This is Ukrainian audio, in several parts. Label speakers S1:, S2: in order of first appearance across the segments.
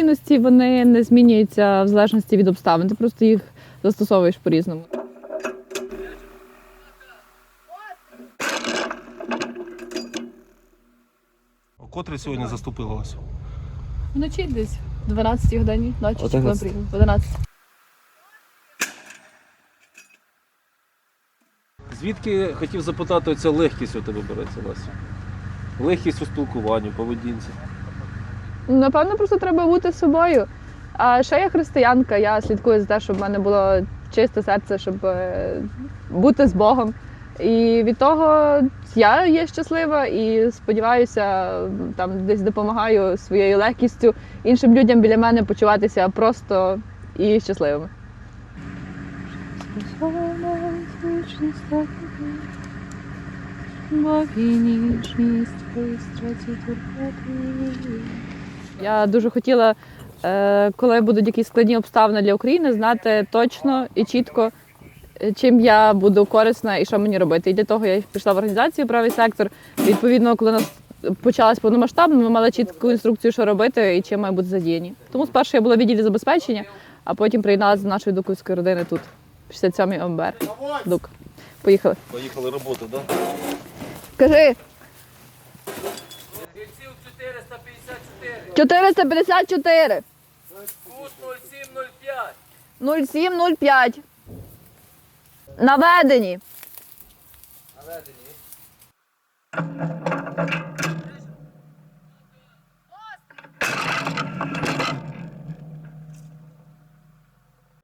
S1: цінності вони не змінюються в залежності від обставин. Ти просто їх застосовуєш по-різному.
S2: Котре сьогодні заступилося?
S1: Вночі десь в 12 годині ночі чи коли
S3: 11.
S1: В 11.
S2: Звідки хотів запитати, оця легкість у тебе береться, Леся? Легкість у спілкуванні, поведінці.
S1: Напевно, просто треба бути собою. А ще я християнка, я слідкую за те, щоб в мене було чисте серце, щоб е, бути з Богом. І від того я є щаслива і сподіваюся, там десь допомагаю своєю легкістю іншим людям біля мене почуватися просто і щасливими. Я дуже хотіла, е, коли будуть якісь складні обставини для України, знати точно і чітко, е, чим я буду корисна і що мені робити. І для того я пішла в організацію правий сектор. Відповідно, коли нас почалась повномасштабно, ми мали чітку інструкцію, що робити і чим має бути задіяні. Тому спершу я була в відділі забезпечення, а потім приєдналася до нашої дуковської родини тут, 67-й ОМБР. Дук. Поїхали.
S2: Поїхали роботи, так? Да?
S1: Кажи.
S4: Бійців 454,
S1: 454
S4: кут 0705.
S1: 0705. Наведені.
S4: Наведені.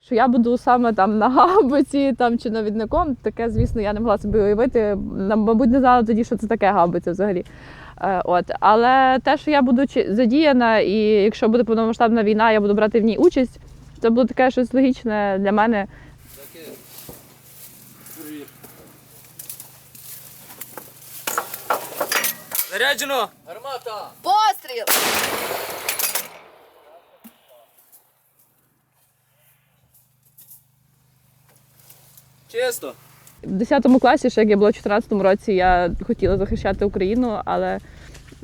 S1: Що я буду саме там на габиці там, чи навідником, таке, звісно, я не могла собі уявити. Нам, мабуть, не знала тоді, що це таке габиця взагалі. Е, от. Але те, що я буду задіяна, і якщо буде повномасштабна війна, я буду брати в ній участь, це буде таке щось логічне для мене.
S4: Заряджено! Гармата!
S1: Постріл!
S4: Чисто!
S1: В 10 класі, ще як я була в 14 році, я хотіла захищати Україну, але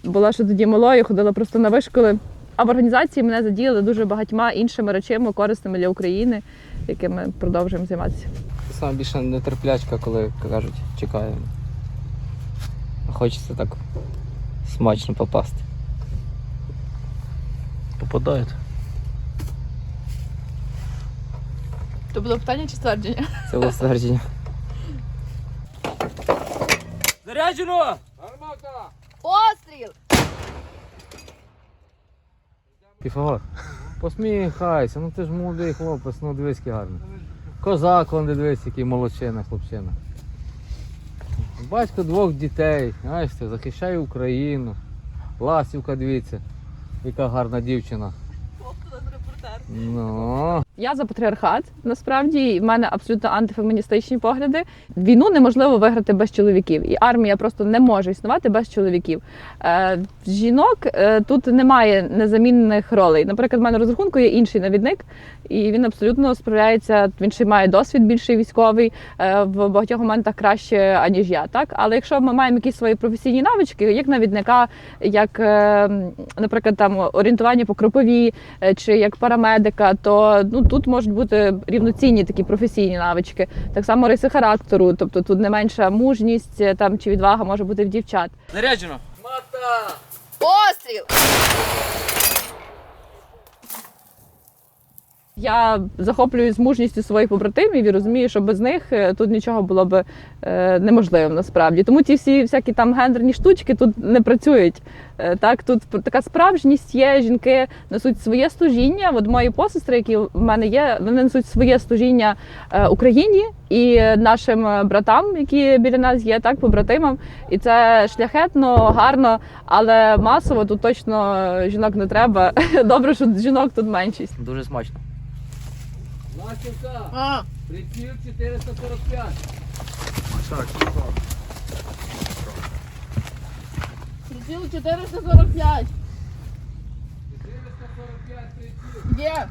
S1: була ще тоді малою, ходила просто на вишколи. А в організації мене задіяли дуже багатьма іншими речами, корисними для України, якими продовжуємо займатися.
S3: Це саме більше нетерплячка, коли кажуть, чекаємо. Хочеться так смачно попасти.
S2: Попадають.
S1: То було питання чи ствердження?
S3: Це було ствердження.
S4: Заряджено! Гармата!
S1: Постріл!
S5: Піфагор. Посміхайся, ну ти ж молодий хлопець, ну дивись який гарний. Козак, вон дивись, який молодчина, хлопчина. Батько двох дітей, знаєш ти, захищає Україну. Ласівка, дивіться, яка гарна дівчина. Ну,
S1: Я за патріархат. Насправді в мене абсолютно антифеміністичні погляди. Війну неможливо виграти без чоловіків, і армія просто не може існувати без чоловіків. Е, жінок е, тут немає незамінних ролей. Наприклад, в мене розрахунку є інший навідник, і він абсолютно справляється. Він ще має досвід більший військовий е, в багатьох моментах краще аніж я. Так, але якщо ми маємо якісь свої професійні навички, як навідника, як, е, наприклад, там орієнтування по кроповій е, чи як парамедика, то ну тут можуть бути рівноцінні такі професійні навички. Так само риси характеру, тобто тут не менша мужність е, там чи відвага може бути в дівчат.
S4: Наряджено. Мата!
S1: Постріл! Я захоплююсь мужністю своїх побратимів і розумію, що без них е, тут нічого було б е, неможливим насправді. Тому ті всі всякі там гендерні штучки тут не працюють. Е, Так, тут така справжність є. Жінки несуть своє служіння. От мої посестри, які в мене є, вони несуть своє служіння Україні і нашим братам, які біля нас є, так, побратимам. І це шляхетно, гарно, але масово тут точно жінок не треба. Добре, що жінок тут меншість.
S3: Дуже смачно.
S4: Ластівка! Приціл 445.
S1: Приціл 445.
S4: 445 приціл.
S1: Є.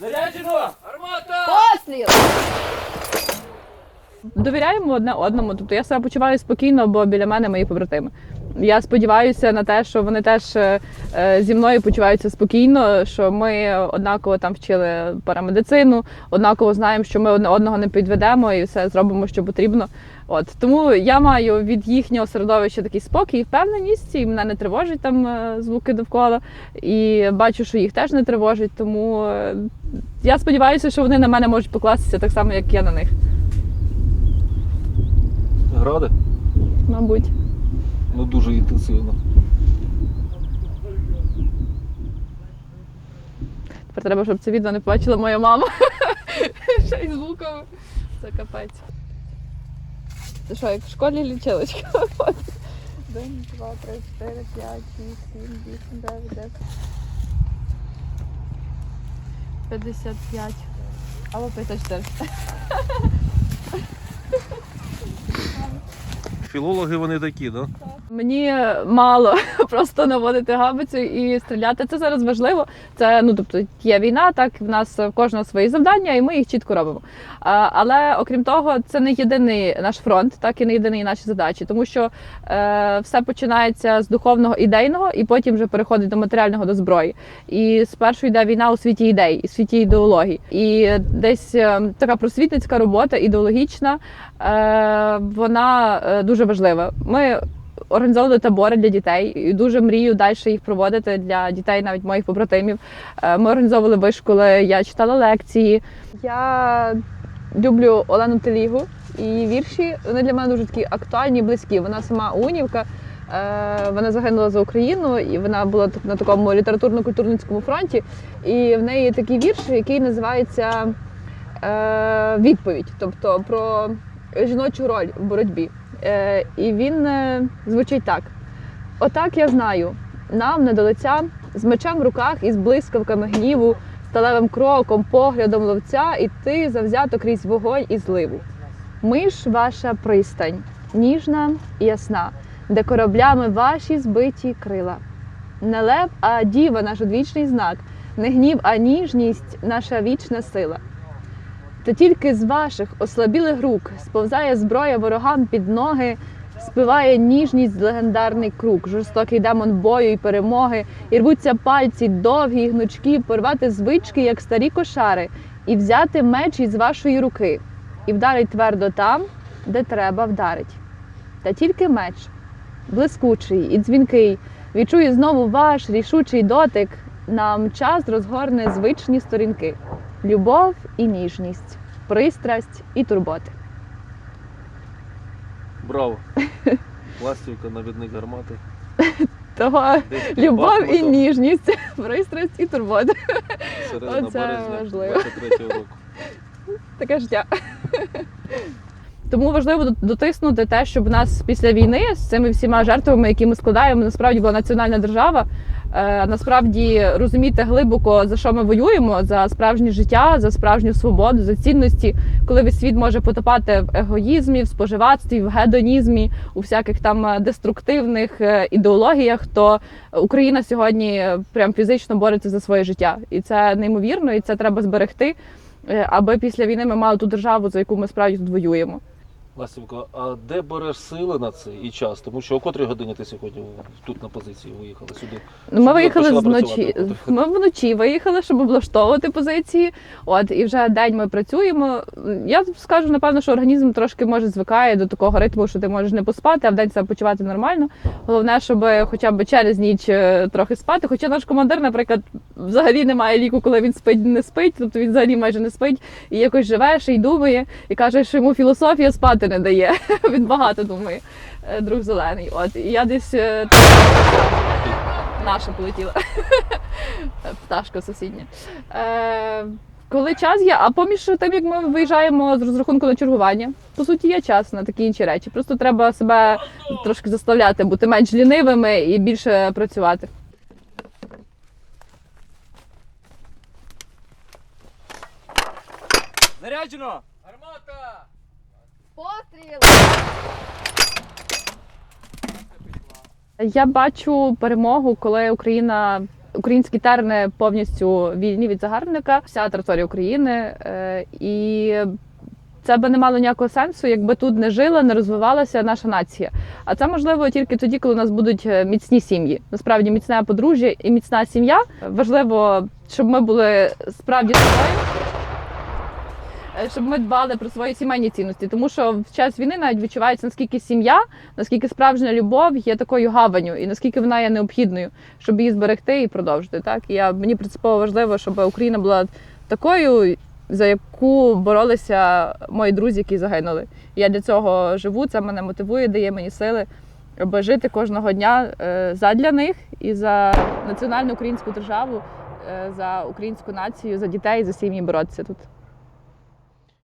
S4: Заряджено! Гармата!
S1: Постріл! Довіряємо одне одному. Тобто я себе почуваю спокійно, бо біля мене мої побратими. Я сподіваюся на те, що вони теж е, е, зі мною почуваються спокійно, що ми однаково там вчили парамедицину, однаково знаємо, що ми одне одного не підведемо і все зробимо, що потрібно. От тому я маю від їхнього середовища такий спокій і впевненість, і мене не тривожать там е, звуки довкола. І бачу, що їх теж не тривожить. Тому я сподіваюся, що вони на мене можуть покластися так само, як я на них.
S2: Гради?
S1: Мабуть.
S2: Ну дуже інтенсивно.
S1: Тепер треба, щоб це відео не побачила моя мама. Ще й звуками. Це капець. Це що, як в школі лічилочка? Один, два, три, чотири, п'ять, шість, сім, вісім, дев'ять, десять. П'ятдесят п'ять. Або п'ятдесят чотири.
S2: Філологи вони такі, да?
S1: Мені мало просто наводити габицю і стріляти. Це зараз важливо. Це ну тобто є війна, так в нас в кожного свої завдання, і ми їх чітко робимо. А, але окрім того, це не єдиний наш фронт, так і не єдині наші задачі, тому що е, все починається з духовного ідейного, і потім вже переходить до матеріального до зброї. І спершу йде війна у світі ідей, у світі ідеології. І десь е, така просвітницька робота ідеологічна, е, вона е, дуже важлива. Ми організовували табори для дітей і дуже мрію далі їх проводити для дітей, навіть моїх побратимів. Е, Ми організовували вишколи, я читала лекції. Я люблю Олену Телігу і вірші. Вони для мене дуже такі актуальні, близькі. Вона сама унівка. Е, Вона загинула за Україну, і вона була на такому літературно-культурницькому фронті. І в неї такий вірш, який називається е, Відповідь, тобто про жіночу роль в боротьбі. Е, І він е, звучить так: Отак я знаю, нам не до лиця, з мечем в руках і з блискавками гніву, сталевим кроком, поглядом ловця, іти завзято крізь вогонь і зливу. Ми ж ваша пристань, ніжна і ясна, де кораблями ваші збиті крила. Не лев, а діва наш одвічний знак, не гнів, а ніжність наша вічна сила. Та тільки з ваших ослабілих рук сповзає зброя ворогам під ноги, спиває ніжність легендарний круг, жорстокий демон бою і перемоги, і рвуться пальці довгі й гнучкі, порвати звички, як старі кошари, і взяти меч із вашої руки, і вдарить твердо там, де треба вдарить. Та тільки меч, блискучий і дзвінкий, відчує знову ваш рішучий дотик, нам час розгорне звичні сторінки любов і ніжність, пристрасть і турботи.
S2: Браво. Ластівка, навідник гармати.
S1: Того
S2: Десь
S1: любов і ніжність, пристрасть і турбота.
S2: Середина
S1: Оце
S2: березня
S1: важливо.
S2: 23-го року.
S1: Таке життя. Тому важливо дотиснути те, щоб в нас після війни з цими всіма жертвами, які ми складаємо, насправді була національна держава. Е, насправді розуміти глибоко за що ми воюємо, за справжнє життя, за справжню свободу, за цінності, коли весь світ може потопати в егоїзмі, в споживацтві, в гедонізмі, у всяких там е, деструктивних е, ідеологіях, то Україна сьогодні прям фізично бореться за своє життя, і це неймовірно, і це треба зберегти. Аби після війни ми мали ту державу, за яку ми справді тут воюємо.
S2: Ластівко, а де береш сили на це і час? Тому що о котрій годині ти сьогодні тут на позиції виїхали сюди?
S1: Ну, Ми виїхали вночі. Ми вночі виїхали, щоб облаштовувати позиції. От і вже день ми працюємо. Я скажу, напевно, що організм трошки може звикає до такого ритму, що ти можеш не поспати, а вдень себе почувати нормально. Головне, щоб хоча б через ніч е, трохи спати. Хоча наш командир, наприклад, взагалі не має ліку, коли він спить, не спить, тобто він взагалі майже не спить і якось живе ще й думає, і каже, що йому філософія спати не дає. Він багато думає. Е, Друг зелений. От і я десь е, наша полетіла. Пташка сусідня. Е, коли час є, а поміж тим, як ми виїжджаємо з розрахунку на чергування, по суті, є час на такі інші речі. Просто треба себе трошки заставляти бути менш лінивими і більше працювати.
S4: Заряджено! Гармата!
S1: Я бачу перемогу, коли Україна. Українські терни повністю вільні від загарбника, вся територія України, е, і це би не мало ніякого сенсу, якби тут не жила, не розвивалася наша нація. А це можливо тільки тоді, коли у нас будуть е, міцні сім'ї. Насправді міцне подружжя і міцна сім'я. Важливо, щоб ми були справді собою. Е, Щоб ми дбали про свої сімейні цінності, тому що в час війни навіть відчувається наскільки сім'я, наскільки справжня любов є такою гаванню, і наскільки вона є необхідною, щоб її зберегти і продовжити. Так і я мені принципово важливо, щоб Україна була такою, за яку боролися мої друзі, які загинули. Я для цього живу. Це мене мотивує, дає мені сили, аби жити кожного дня е, задля них і за національну українську державу, е, за українську націю, за дітей, за сім'ї боротися тут.